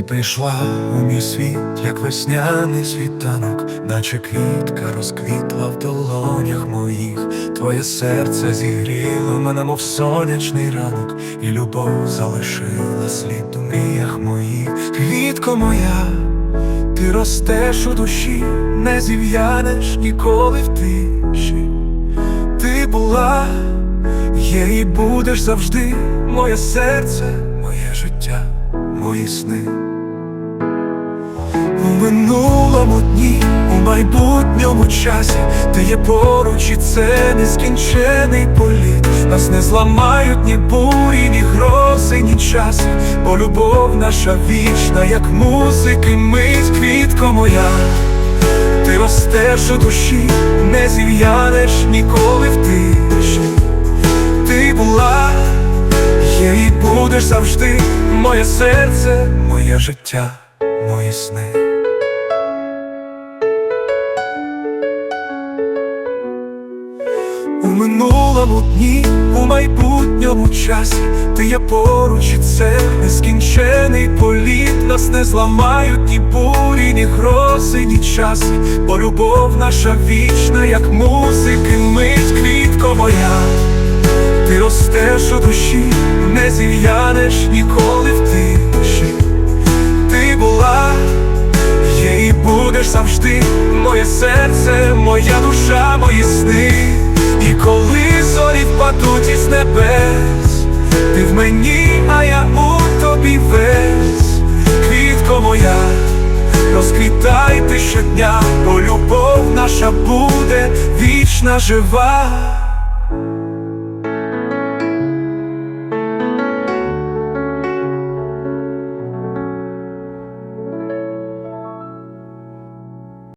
Ти прийшла у мій світ, як весняний світанок, наче квітка розквітла в долонях моїх. Твоє серце зігріло мене, мов сонячний ранок, і любов залишила слід у мріях моїх. Квітко моя, ти ростеш у душі, не зів'янеш ніколи в тиші. Ти була, є і будеш завжди моє серце, моє життя, мої сни. У минулому дні, у майбутньому часі, ти є поруч, і це нескінчений політ. Нас не зламають ні бурі, ні грози, ні часи, бо любов наша вічна, як музики, мить, квітко моя. Ти ростеш у душі, не зів'янеш ніколи в тиші. Будеш завжди моє серце, моє життя, мої сни. У минулому дні, у майбутньому часі, ти є поруч, і це нескінчений політ. Нас не зламають ні бурі, ні грози, ні часи, бо любов наша вічна, як музики, мить, не ніколи в тиші. Ти була, є і будеш завжди моє серце, моя душа, мої сни. І коли зорі впадуть із небес, ти в мені, а я у тобі весь, квітко моя, розквітай ти щодня, бо любов наша буде вічна жива.